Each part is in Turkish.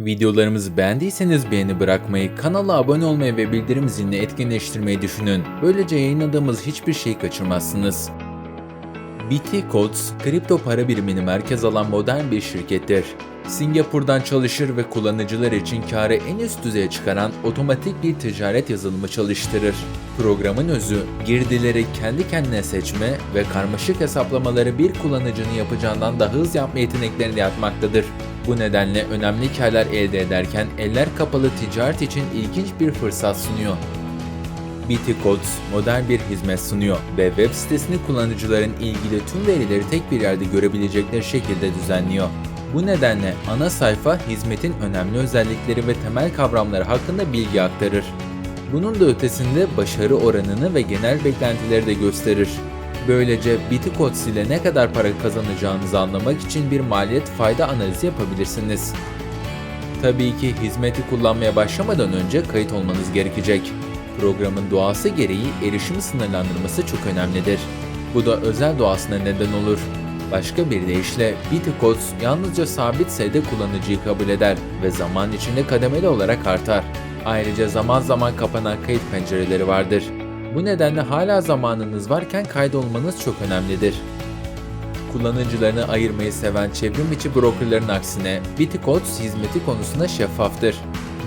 Videolarımızı beğendiyseniz beğeni bırakmayı, kanala abone olmayı ve bildirim zilini etkinleştirmeyi düşünün. Böylece yayınladığımız hiçbir şey kaçırmazsınız. BT Codes, kripto para birimini merkez alan modern bir şirkettir. Singapur'dan çalışır ve kullanıcılar için karı en üst düzeye çıkaran otomatik bir ticaret yazılımı çalıştırır. Programın özü, girdileri kendi kendine seçme ve karmaşık hesaplamaları bir kullanıcının yapacağından daha hız yapma yeteneklerini yapmaktadır. Bu nedenle önemli karlar elde ederken eller kapalı ticaret için ilginç bir fırsat sunuyor. BT Codes modern bir hizmet sunuyor ve web sitesini kullanıcıların ilgili tüm verileri tek bir yerde görebilecekleri şekilde düzenliyor. Bu nedenle ana sayfa hizmetin önemli özellikleri ve temel kavramları hakkında bilgi aktarır. Bunun da ötesinde başarı oranını ve genel beklentileri de gösterir. Böylece BT Codes ile ne kadar para kazanacağınızı anlamak için bir maliyet fayda analizi yapabilirsiniz. Tabii ki hizmeti kullanmaya başlamadan önce kayıt olmanız gerekecek. Programın doğası gereği erişimi sınırlandırması çok önemlidir. Bu da özel doğasına neden olur. Başka bir deyişle Bitcoins yalnızca sabit sayıda kullanıcıyı kabul eder ve zaman içinde kademeli olarak artar. Ayrıca zaman zaman kapanan kayıt pencereleri vardır. Bu nedenle hala zamanınız varken kaydolmanız çok önemlidir. Kullanıcılarını ayırmayı seven çevrim içi brokerların aksine Bitcoins hizmeti konusunda şeffaftır.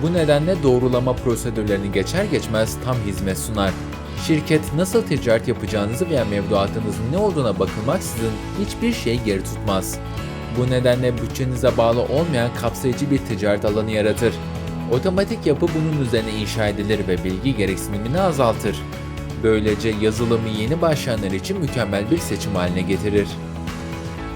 Bu nedenle doğrulama prosedürlerini geçer geçmez tam hizmet sunar. Şirket nasıl ticaret yapacağınızı veya mevduatınızın ne olduğuna bakılmaksızın hiçbir şey geri tutmaz. Bu nedenle bütçenize bağlı olmayan kapsayıcı bir ticaret alanı yaratır. Otomatik yapı bunun üzerine inşa edilir ve bilgi gereksinimini azaltır. Böylece yazılımı yeni başlayanlar için mükemmel bir seçim haline getirir.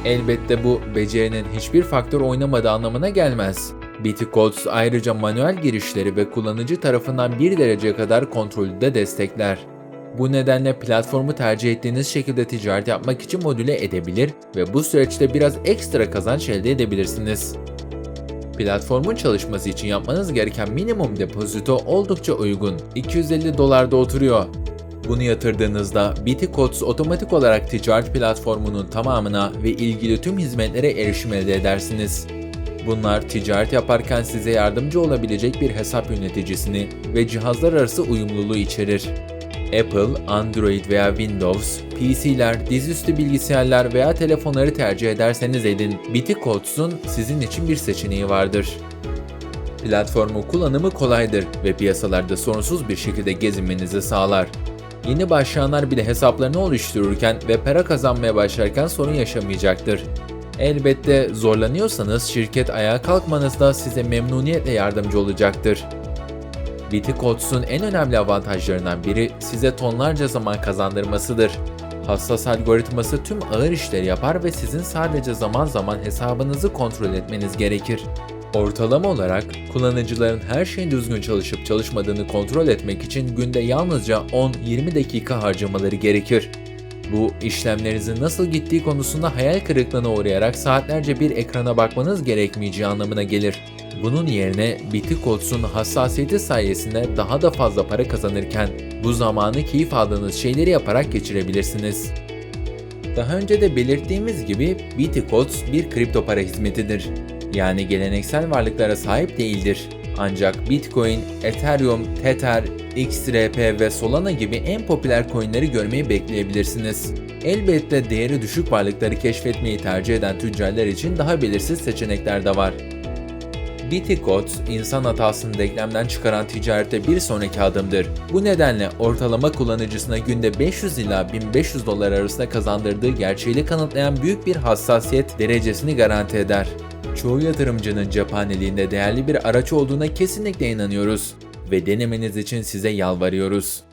Elbette bu becerinin hiçbir faktör oynamadığı anlamına gelmez. BitCodes ayrıca manuel girişleri ve kullanıcı tarafından 1 dereceye kadar kontrolü de destekler. Bu nedenle platformu tercih ettiğiniz şekilde ticaret yapmak için modüle edebilir ve bu süreçte biraz ekstra kazanç elde edebilirsiniz. Platformun çalışması için yapmanız gereken minimum depozito oldukça uygun. 250 dolarda oturuyor. Bunu yatırdığınızda BitCodes otomatik olarak ticaret platformunun tamamına ve ilgili tüm hizmetlere erişim elde edersiniz. Bunlar ticaret yaparken size yardımcı olabilecek bir hesap yöneticisini ve cihazlar arası uyumluluğu içerir. Apple, Android veya Windows, PC'ler, dizüstü bilgisayarlar veya telefonları tercih ederseniz edin, Bitcoins'un sizin için bir seçeneği vardır. Platformu kullanımı kolaydır ve piyasalarda sorunsuz bir şekilde gezinmenizi sağlar. Yeni başlayanlar bile hesaplarını oluştururken ve para kazanmaya başlarken sorun yaşamayacaktır. Elbette zorlanıyorsanız şirket ayağa kalkmanızda size memnuniyetle yardımcı olacaktır. Bitcoins'un en önemli avantajlarından biri size tonlarca zaman kazandırmasıdır. Hassas algoritması tüm ağır işleri yapar ve sizin sadece zaman zaman hesabınızı kontrol etmeniz gerekir. Ortalama olarak kullanıcıların her şeyin düzgün çalışıp çalışmadığını kontrol etmek için günde yalnızca 10-20 dakika harcamaları gerekir. Bu işlemlerinizin nasıl gittiği konusunda hayal kırıklığına uğrayarak saatlerce bir ekrana bakmanız gerekmeyeceği anlamına gelir. Bunun yerine Bitcoins'un hassasiyeti sayesinde daha da fazla para kazanırken bu zamanı keyif aldığınız şeyleri yaparak geçirebilirsiniz. Daha önce de belirttiğimiz gibi Bitcoins bir kripto para hizmetidir. Yani geleneksel varlıklara sahip değildir. Ancak Bitcoin, Ethereum, Tether, XRP ve Solana gibi en popüler coinleri görmeyi bekleyebilirsiniz. Elbette değeri düşük varlıkları keşfetmeyi tercih eden tüccarlar için daha belirsiz seçenekler de var. Bitcoin, insan hatasını denklemden çıkaran ticarette bir sonraki adımdır. Bu nedenle ortalama kullanıcısına günde 500 ila 1500 dolar arasında kazandırdığı gerçeğini kanıtlayan büyük bir hassasiyet derecesini garanti eder. Çoğu yatırımcının cephaneliğinde değerli bir araç olduğuna kesinlikle inanıyoruz ve denemeniz için size yalvarıyoruz.